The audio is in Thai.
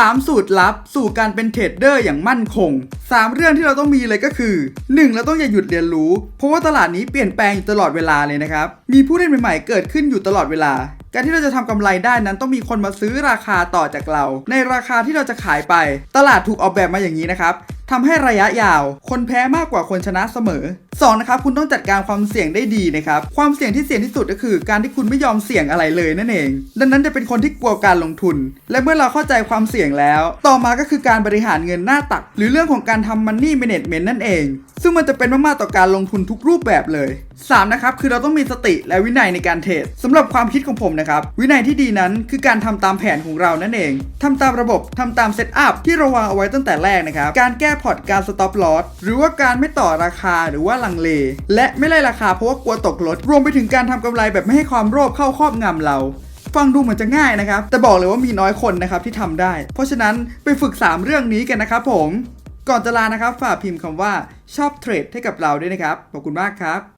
3 สูตรลับสู่การเป็นเทรดเดอร์อย่างมั่นคง 3 เรื่องที่เราต้องมีเลยก็คือ 1. เราต้องอย่าหยุดเรียนรู้ เพราะว่าตลาดนี้เปลี่ยนแปลงอยู่ตลอดเวลาเลยนะครับ มีผู้เล่นใหม่ๆเกิดขึ้นอยู่ตลอดเวลา การที่เราจะทำกำไรได้นั้นต้องมีคนมาซื้อราคาต่อจากเรา ในราคาที่เราจะขายไป ตลาดถูกออกแบบมาอย่างนี้นะครับ ทำให้ระยะยาว คนแพ้มากกว่าคนชนะเสมอ 2. นะครับคุณต้องจัดการความเสี่ยงได้ดีนะครับ ความเสี่ยงที่เสี่ยงที่สุดก็คือการที่คุณไม่ยอมเสี่ยงอะไรเลยนั่นเอง ดังนั้นจะเป็นคนที่กลัวการลงทุน และเมื่อเราเข้าใจความเสี่ยงแล้ว ต่อมาก็คือการบริหารเงินหน้าตัก หรือเรื่องของการทำมันนี่เมเนจเมนต์นั่นเอง ซึ่งมันจะเป็นมากๆต่อการลงทุนทุกรูปแบบเลย 3. นะครับคือเราต้องมีสติและวินัยในการเทรดสำหรับความคิดของผมนะครับวินัยที่ดีนั้นคือการทำตามแผนของเรานั่นเองทำตามระบบทำตามเซตอัพที่เราวางเอาไว้ตั้งแต่แรกนะครับการแก้พอร์ตการสต็อปลอสหรือว่าการไม่ต่อราคาหรือว่าลังเล และไม่ไล่ราคาเพราะว่ากลัวตกรถรวมไปถึงการทำกำไรแบบไม่ให้ความโลภเข้าครอบงำเราฟังดูเหมือนจะง่ายนะครับ แต่บอกเลยว่ามีน้อยคนนะครับที่ทำได้ เพราะฉะนั้นไปฝึก 3 เรื่องนี้กันนะครับผม ก่อนจะลานะครับ ฝากพิมพ์คำว่าชอบเทรดให้กับเราด้วยนะครับ ขอบคุณมากครับ